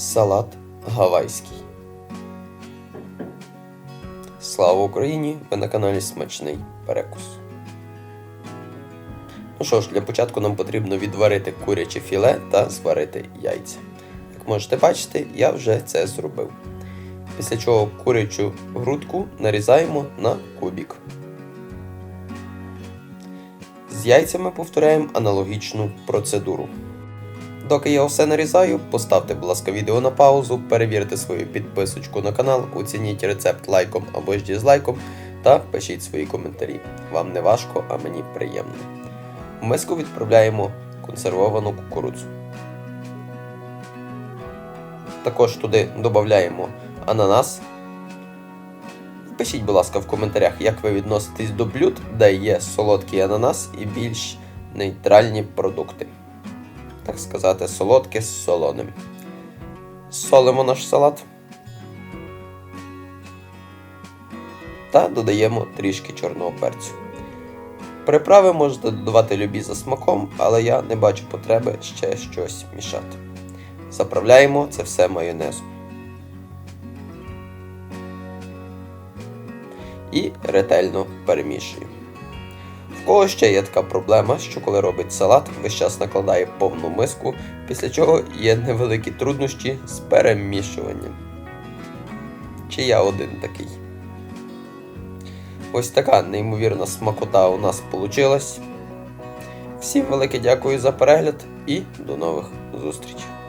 Салат гавайський. Слава Україні! Ви на каналі Смачний Перекус. Ну що ж, для початку нам потрібно відварити куряче філе та зварити яйця. Як можете бачити, я вже це зробив. Після чого курячу грудку нарізаємо на кубік. З яйцями повторяємо аналогічну процедуру. Доки я все нарізаю, поставте, будь ласка, відео на паузу, перевірте свою підписочку на канал, оцініть рецепт лайком або ж дізлайком та пишіть свої коментарі. Вам не важко, а мені приємно. В миску відправляємо консервовану кукурудзу. Також туди додаємо ананас. Пишіть, будь ласка, в коментарях, як ви відноситесь до блюд, де є солодкий ананас і більш нейтральні продукти. Так сказати, солодке з солоним. Солимо наш салат. Та додаємо трішки чорного перцю. Приправи можете додавати любі за смаком, але я не бачу потреби ще щось мішати. Заправляємо це все майонезом. І ретельно перемішуємо. В кого ще є така проблема, що коли робить салат, весь час накладає повну миску, після чого є невеликі труднощі з перемішуванням. Чи я один такий? Ось така неймовірна смакота у нас вийшла. Всім велике дякую за перегляд і до нових зустрічей!